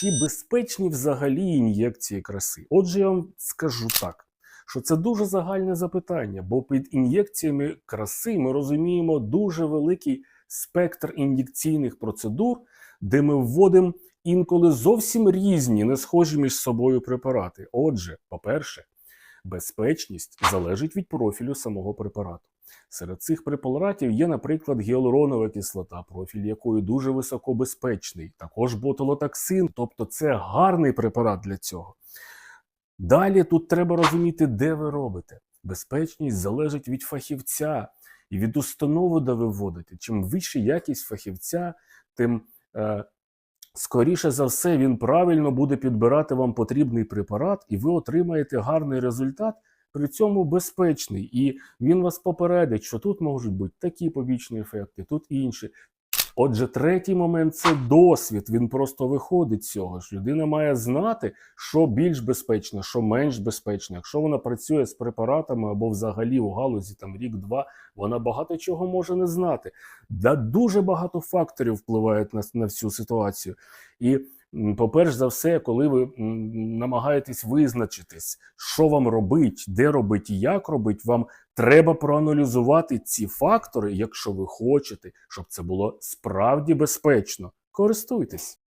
чи безпечні взагалі ін'єкції краси? Отже, я вам скажу так, що це дуже загальне запитання, бо під ін'єкціями краси ми розуміємо дуже великий спектр ін'єкційних процедур, де ми вводимо інколи зовсім різні, не схожі між собою препарати. Отже, по-перше, безпечність залежить від профілю самого препарату. Серед цих препаратів є, наприклад, гіалуронова кислота, профіль якої дуже високобезпечний, також ботулотоксин, тобто це гарний препарат для цього. Далі тут треба розуміти, де ви робите. Безпечність залежить від фахівця і від установи, де ви вводите. Чим вища якість фахівця, тим е, скоріше за все він правильно буде підбирати вам потрібний препарат, і ви отримаєте гарний результат, при цьому безпечний. І він вас попередить, що тут можуть бути такі побічні ефекти, тут інші. Отже, третій момент це досвід. Він просто виходить з цього. ж. Людина має знати, що більш безпечно, що менш безпечно. Якщо вона працює з препаратами або взагалі у галузі там рік-два, вона багато чого може не знати. Да, дуже багато факторів впливають на, на всю ситуацію. І, м, по-перше за все, коли ви намагаєтесь визначитись, що вам робить, де робить і як робить, вам треба проаналізувати ці фактори, якщо ви хочете, щоб це було справді безпечно. Користуйтесь.